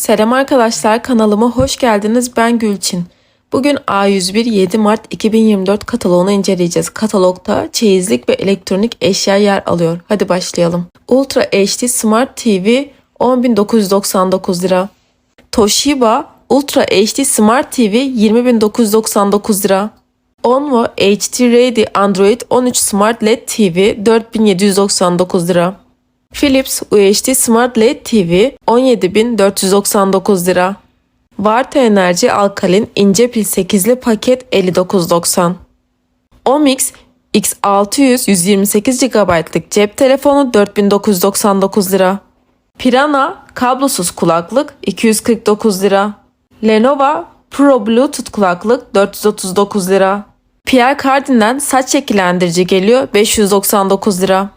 Selam arkadaşlar kanalıma hoş geldiniz ben Gülçin. Bugün A101 7 Mart 2024 kataloğunu inceleyeceğiz. Katalogda çeyizlik ve elektronik eşya yer alıyor. Hadi başlayalım. Ultra HD Smart TV 10.999 lira. Toshiba Ultra HD Smart TV 20.999 lira. Onvo HD Ready Android 13 Smart LED TV 4799 lira. Philips UHD Smart LED TV 17.499 lira. Varta Enerji Alkalin ince pil 8'li paket 59.90. Omix X600 128 GB'lık cep telefonu 4999 lira. Pirana kablosuz kulaklık 249 lira. Lenovo Pro Bluetooth kulaklık 439 lira. Pierre Cardin'den saç şekillendirici geliyor 599 lira.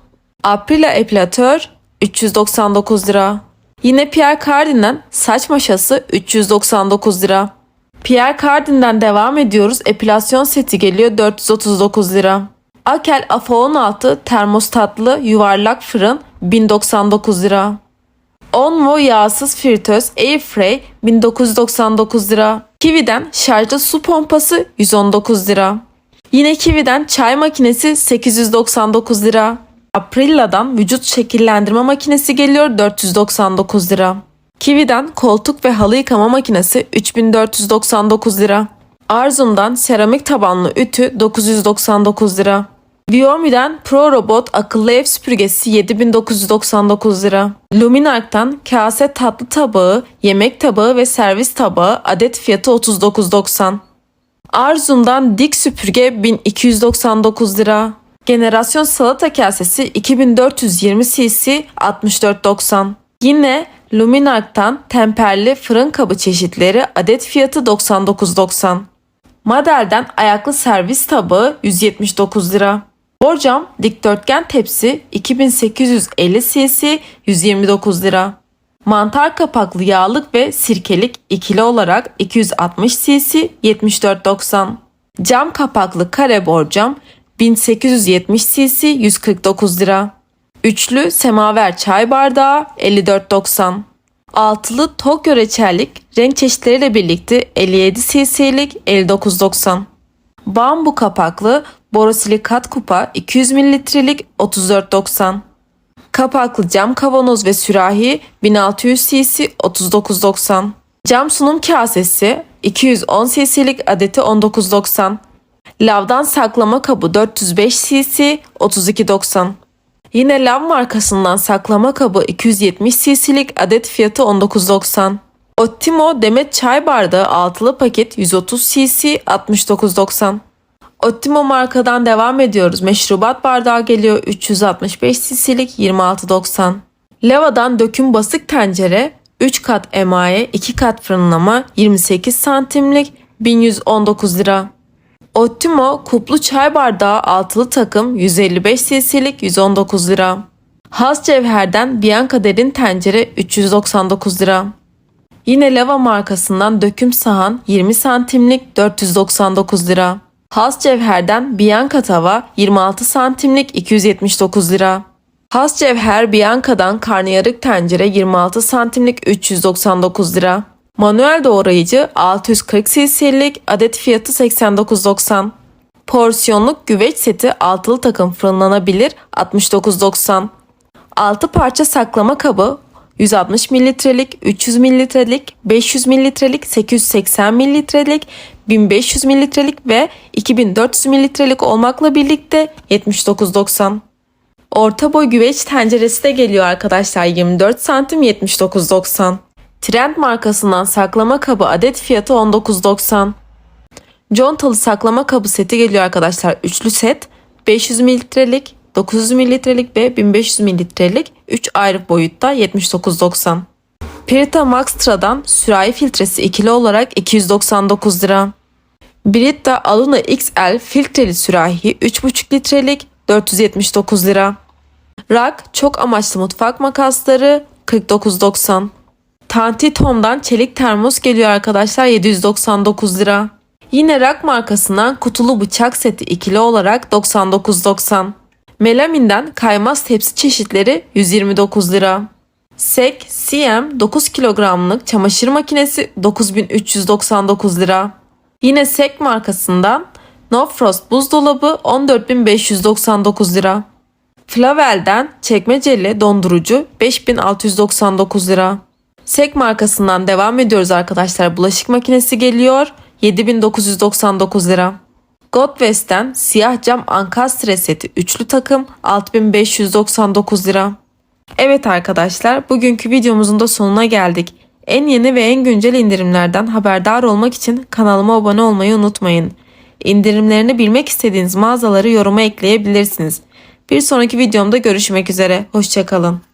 Aprila epilatör 399 lira. Yine Pierre Cardin'den saç maşası 399 lira. Pierre Cardin'den devam ediyoruz. Epilasyon seti geliyor 439 lira. Akel AFA 16 termostatlı yuvarlak fırın 1099 lira. Onvo yağsız fritöz Airfray 1999 lira. Kiwi'den şarjlı su pompası 119 lira. Yine Kiwi'den çay makinesi 899 lira. Aprilla'dan vücut şekillendirme makinesi geliyor 499 lira. Kiwi'den koltuk ve halı yıkama makinesi 3499 lira. Arzum'dan seramik tabanlı ütü 999 lira. Viomi'den Pro Robot akıllı ev süpürgesi 7999 lira. Luminark'tan kase tatlı tabağı, yemek tabağı ve servis tabağı adet fiyatı 39.90. Arzum'dan dik süpürge 1299 lira. Generasyon salata kasesi 2420 cc 64.90. Yine Luminark'tan temperli fırın kabı çeşitleri adet fiyatı 99.90. Madel'den ayaklı servis tabağı 179 lira. Borcam dikdörtgen tepsi 2850 cc 129 lira. Mantar kapaklı yağlık ve sirkelik ikili olarak 260 cc 74.90. Cam kapaklı kare borcam 1870 cc 149 lira. Üçlü semaver çay bardağı 54.90. Altılı Tokyo reçellik renk çeşitleriyle birlikte 57 cc'lik 59.90. Bambu kapaklı borosilikat kupa 200 mililitrelik 34.90. Kapaklı cam kavanoz ve sürahi 1600 cc 39.90. Cam sunum kasesi 210 cc'lik adeti 19.90. Lavdan saklama kabı 405 cc 32.90. Yine Lav markasından saklama kabı 270 cc'lik adet fiyatı 19.90. Ottimo demet çay bardağı altılı paket 130 cc 69.90. Ottimo markadan devam ediyoruz. Meşrubat bardağı geliyor 365 cc'lik 26.90. Leva'dan döküm basık tencere 3 kat emaye 2 kat fırınlama 28 santimlik 1119 lira. Ottimo kuplu çay bardağı altılı takım 155 cc'lik 119 lira. Has cevherden Bianca derin tencere 399 lira. Yine Leva markasından döküm sahan 20 santimlik 499 lira. Has cevherden Bianca tava 26 santimlik 279 lira. Has cevher Bianca'dan karnıyarık tencere 26 santimlik 399 lira. Manuel doğrayıcı 640 cc'lik adet fiyatı 89.90. Porsiyonluk güveç seti altılı takım fırınlanabilir 69.90. 6 parça saklama kabı 160 mililitrelik, 300 mililitrelik, 500 mililitrelik, 880 mililitrelik, 1500 mililitrelik ve 2400 mililitrelik olmakla birlikte 79.90. Orta boy güveç tenceresi de geliyor arkadaşlar 24 santim 79.90. Trend markasından saklama kabı adet fiyatı 19.90. Contalı saklama kabı seti geliyor arkadaşlar. Üçlü set 500 mililitrelik, 900 mililitrelik ve 1500 mililitrelik 3 ayrı boyutta 79.90. Pirita Maxtra'dan sürahi filtresi ikili olarak 299 lira. Brita Aluna XL filtreli sürahi 3,5 litrelik 479 lira. Rak çok amaçlı mutfak makasları 49.90. Tanti Tom'dan çelik termos geliyor arkadaşlar 799 lira. Yine Rak markasından kutulu bıçak seti ikili olarak 99.90. Melamin'den kaymaz tepsi çeşitleri 129 lira. Sek CM 9 kilogramlık çamaşır makinesi 9399 lira. Yine Sek markasından No Frost buzdolabı 14599 lira. Flavel'den çekmeceli dondurucu 5699 lira. Sek markasından devam ediyoruz arkadaşlar. Bulaşık makinesi geliyor 7999 lira. Godwest'ten siyah cam ankastre seti üçlü takım 6599 lira. Evet arkadaşlar bugünkü videomuzun da sonuna geldik. En yeni ve en güncel indirimlerden haberdar olmak için kanalıma abone olmayı unutmayın. İndirimlerini bilmek istediğiniz mağazaları yoruma ekleyebilirsiniz. Bir sonraki videomda görüşmek üzere. Hoşçakalın.